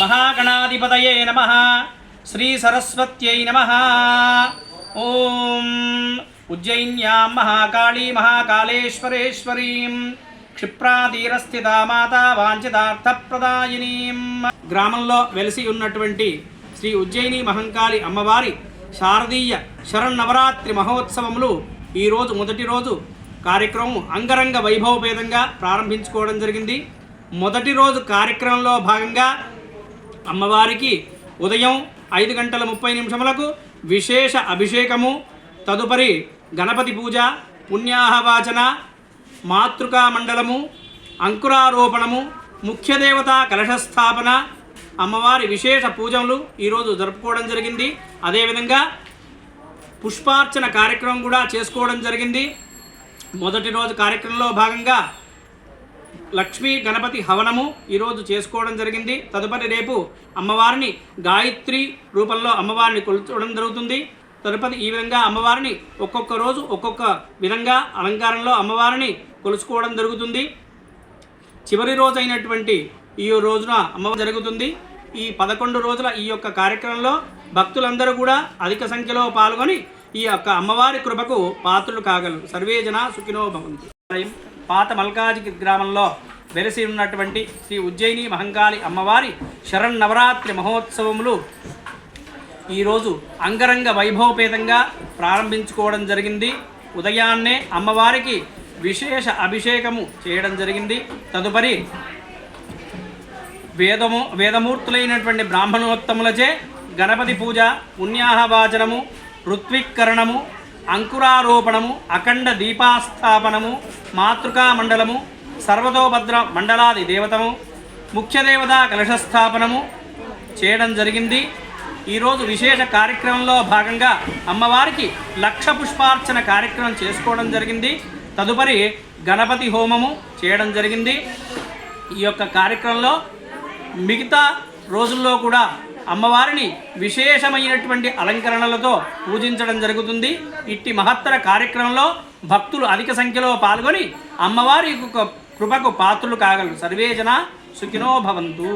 మహాగణాధిపతయే నమ. శ్రీ సరస్వత్యై నమ. ఓం. ఉజ్జయిన్యాం మహాకాళీ మహాకాళేశ్వరేశ్వరీం. క్షిప్రాధీరస్థిత మాతా వాంఛితార్థప్రదాయినీం. గ్రామంలో వెలిసి ఉన్నటువంటి శ్రీ ఉజ్జయిని మహంకాళి అమ్మవారి శారదీయ శరన్నవరాత్రి మహోత్సవములు ఈరోజు మొదటి రోజు కార్యక్రమం అంగరంగ వైభవపేతంగా ప్రారంభించుకోవడం జరిగింది. మొదటి రోజు కార్యక్రమంలో భాగంగా అమ్మవారికి ఉదయం ఐదు గంటల ముప్పై నిమిషములకు విశేష అభిషేకము తదుపరి గణపతి పూజ పుణ్యాహవాచన మాతృకా మండలము అంకురారోపణము ముఖ్య దేవతా కలశస్థాపన అమ్మవారి విశేష పూజలు ఈరోజు జరుపుకోవడం జరిగింది. అదేవిధంగా పుష్పార్చన కార్యక్రమం కూడా చేసుకోవడం జరిగింది. మొదటి రోజు కార్యక్రమంలో భాగంగా లక్ష్మీ గణపతి హవనము ఈరోజు చేసుకోవడం జరిగింది. తదుపరి రేపు అమ్మవారిని గాయత్రి రూపంలో అమ్మవారిని కొలుచడం జరుగుతుంది. తదుపరి ఈ విధంగా అమ్మవారిని ఒక్కొక్క రోజు ఒక్కొక్క విధంగా అలంకారంలో అమ్మవారిని కొలుచుకోవడం జరుగుతుంది. చివరి రోజు అయినటువంటి ఈ రోజున అమ్మవారు జరుగుతుంది. ఈ పదకొండు రోజుల ఈ యొక్క కార్యక్రమంలో భక్తులందరూ కూడా అధిక సంఖ్యలో పాల్గొని ఈ యొక్క అమ్మవారి కృపకు పాత్రులు కాగలరు. సర్వేజన సుఖినో భవంతి. పాత మల్కాజి గ్రామంలో వెలసి ఉన్నటువంటి శ్రీ ఉజ్జయిని మహంకాళి అమ్మవారి శరన్నవరాత్రి మహోత్సవములు ఈరోజు అంగరంగ వైభవపేతంగా ప్రారంభించుకోవడం జరిగింది. ఉదయాన్నే అమ్మవారికి విశేష అభిషేకము చేయడం జరిగింది. తదుపరి వేదము వేదమూర్తులైనటువంటి బ్రాహ్మణోత్తములచే గణపతి పూజ పుణ్యాహవాచనము ఋత్విక్కరణము అంకురారోపణము అఖండ దీపాస్థాపనము మాతృకా మండలము సర్వతోభద్ర మండలాది దేవతము ముఖ్యదేవత కలశస్థాపనము చేయడం జరిగింది. ఈరోజు విశేష కార్యక్రమంలో భాగంగా అమ్మవారికి లక్ష పుష్పార్చన కార్యక్రమం చేసుకోవడం జరిగింది. తదుపరి గణపతి హోమము చేయడం జరిగింది. ఈ యొక్క కార్యక్రమంలో మిగతా రోజుల్లో కూడా అమ్మవారిని విశేషమైనటువంటి అలంకరణలతో పూజించడం జరుగుతుంది. ఇట్టి మహత్తర కార్యక్రమంలో భక్తులు అధిక సంఖ్యలో పాల్గొని అమ్మవారి కృపకు పాత్రులు కాగలరు. సర్వేజన సుఖినో భవంతు.